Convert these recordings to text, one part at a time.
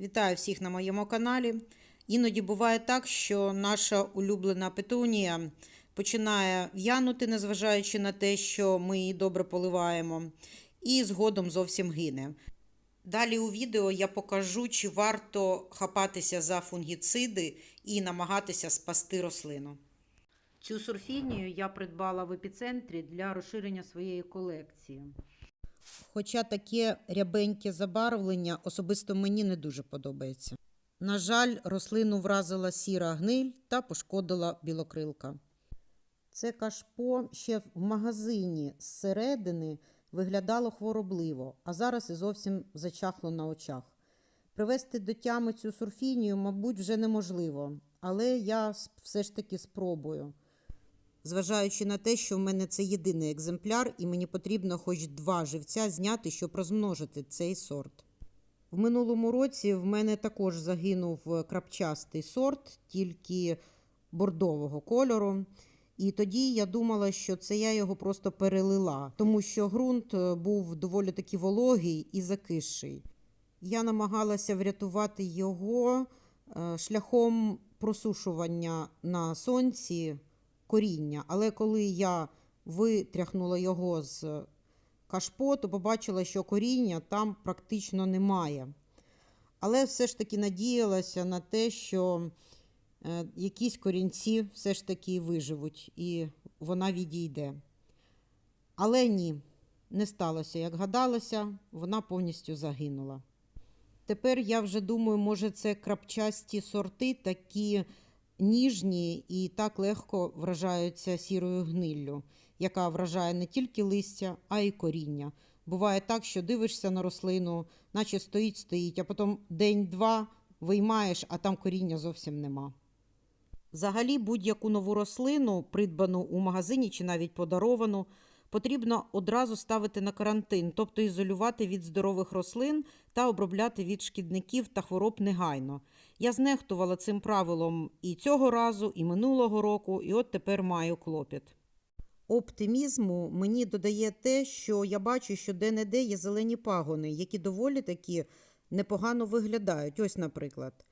Вітаю всіх на моєму каналі. Іноді буває так, що наша улюблена петунія починає в'янути, незважаючи на те, що ми її добре поливаємо, і згодом зовсім гине. Далі у відео я покажу, чи варто хапатися за фунгіциди і намагатися спасти рослину. Цю сурфінію я придбала в епіцентрі для розширення своєї колекції. Хоча таке рябеньке забарвлення особисто мені не дуже подобається. На жаль, рослину вразила сіра гниль та пошкодила білокрилка. Це кашпо ще в магазині зсередини виглядало хворобливо, а зараз і зовсім зачахло на очах. Привести до тями цю сурфінію, мабуть, вже неможливо, але я все ж таки спробую. Зважаючи на те, що в мене це єдиний екземпляр, і мені потрібно хоч два живця зняти, щоб розмножити цей сорт. В минулому році в мене також загинув е, крапчастий сорт, тільки бордового кольору. І тоді я думала, що це я його просто перелила, тому що ґрунт е, був доволі таки вологий і закисший. Я намагалася врятувати його е, шляхом просушування на сонці коріння. Але коли я витряхнула його з кашпо, то побачила, що коріння там практично немає. Але все ж таки надіялася на те, що е, якісь корінці все ж таки виживуть і вона відійде. Але ні, не сталося, як гадалося, вона повністю загинула. Тепер я вже думаю, може, це крапчасті сорти, такі ніжні і так легко вражаються сірою гниллю, яка вражає не тільки листя, а й коріння. Буває так, що дивишся на рослину, наче стоїть, стоїть, а потім день-два виймаєш, а там коріння зовсім нема. Взагалі, будь-яку нову рослину, придбану у магазині чи навіть подаровану, потрібно одразу ставити на карантин, тобто ізолювати від здорових рослин та обробляти від шкідників та хвороб негайно. Я знехтувала цим правилом і цього разу, і минулого року, і от тепер маю клопіт. Оптимізму мені додає те, що я бачу, що де-не-де є зелені пагони, які доволі таки непогано виглядають. Ось, наприклад.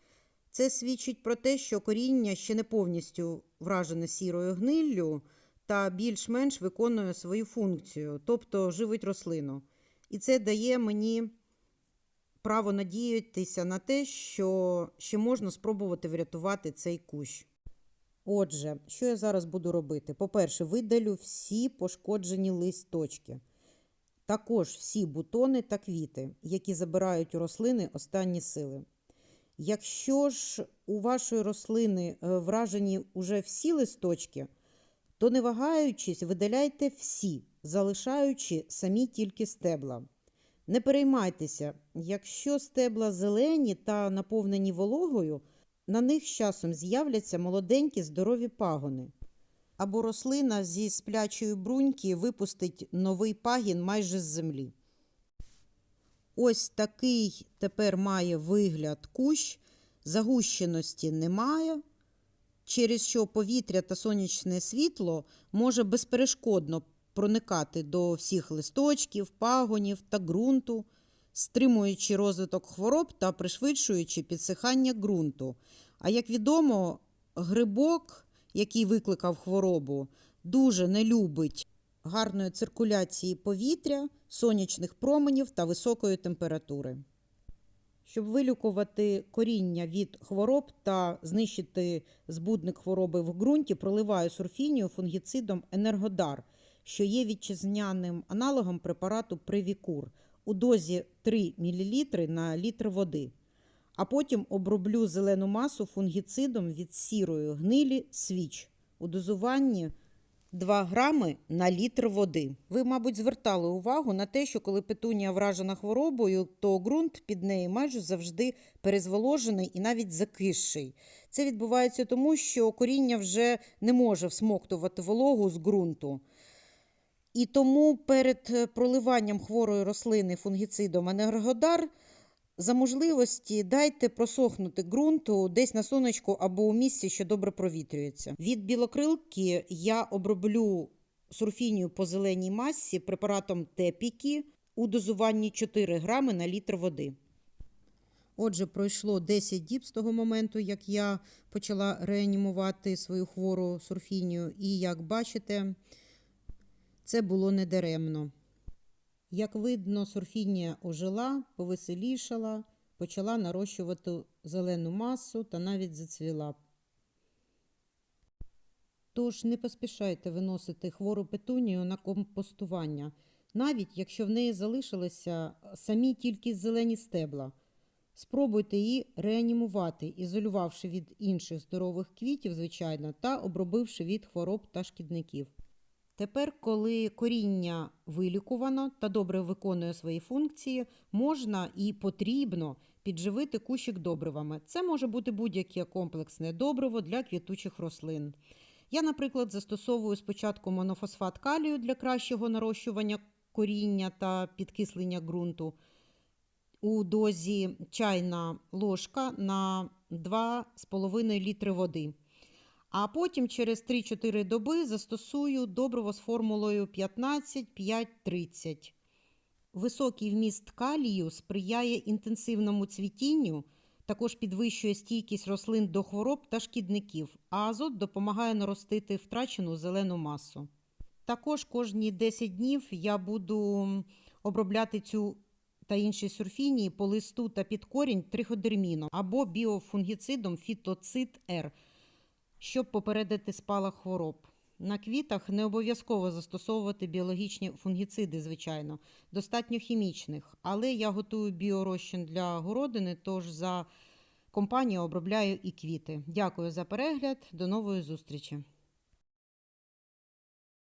Це свідчить про те, що коріння ще не повністю вражене сірою гниллю та більш-менш виконує свою функцію, тобто живить рослину. І це дає мені право надіятися на те, що ще можна спробувати врятувати цей кущ. Отже, що я зараз буду робити? По-перше, видалю всі пошкоджені листочки. Також всі бутони та квіти, які забирають у рослини останні сили. Якщо ж у вашої рослини е, вражені уже всі листочки, то не вагаючись, видаляйте всі, залишаючи самі тільки стебла. Не переймайтеся, якщо стебла зелені та наповнені вологою, на них з часом з'являться молоденькі здорові пагони. Або рослина зі сплячої бруньки випустить новий пагін майже з землі. Ось такий тепер має вигляд кущ, загущеності немає, через що повітря та сонячне світло може безперешкодно проникати до всіх листочків, пагонів та ґрунту, стримуючи розвиток хвороб та пришвидшуючи підсихання ґрунту. А як відомо, грибок, який викликав хворобу, дуже не любить гарної циркуляції повітря, сонячних променів та високої температури. Щоб вилікувати коріння від хвороб та знищити збудник хвороби в ґрунті, проливаю сурфінію фунгіцидом Енергодар, що є вітчизняним аналогом препарату Привікур у дозі 3 мл на літр води. А потім оброблю зелену масу фунгіцидом від сірої гнилі свіч у дозуванні 2 грами на літр води. Ви, мабуть, звертали увагу на те, що коли петунія вражена хворобою, то ґрунт під нею майже завжди перезволожений і навіть закисший. Це відбувається тому, що коріння вже не може всмоктувати вологу з ґрунту. І тому перед проливанням хворої рослини фунгіцидом енергодар за можливості дайте просохнути ґрунту десь на сонечку або у місці, що добре провітрюється. Від білокрилки я оброблю сурфінію по зеленій масі препаратом Тепікі у дозуванні 4 грами на літр води. Отже, пройшло 10 діб з того моменту, як я почала реанімувати свою хвору сурфінію, і як бачите, це було недаремно. Як видно, сурфінія ожила, повеселішала, почала нарощувати зелену масу та навіть зацвіла. Тож не поспішайте виносити хвору петунію на компостування, навіть якщо в неї залишилися самі тільки зелені стебла. Спробуйте її реанімувати, ізолювавши від інших здорових квітів, звичайно, та обробивши від хвороб та шкідників. Тепер, коли коріння вилікувано та добре виконує свої функції, можна і потрібно підживити кущик добривами. Це може бути будь-яке комплексне добриво для квітучих рослин. Я, наприклад, застосовую спочатку монофосфат калію для кращого нарощування коріння та підкислення ґрунту у дозі чайна ложка на 2,5 літри води. А потім через 3-4 доби застосую добриво з формулою 15-5-30. Високий вміст калію сприяє інтенсивному цвітінню, також підвищує стійкість рослин до хвороб та шкідників, а азот допомагає наростити втрачену зелену масу. Також кожні 10 днів я буду обробляти цю та інші сурфінії по листу та під корінь триходерміном або біофунгіцидом фітоцид Р, щоб попередити спалах хвороб. На квітах не обов'язково застосовувати біологічні фунгіциди, звичайно, достатньо хімічних, але я готую біорозчин для городини, тож за компанію обробляю і квіти. Дякую за перегляд, до нової зустрічі!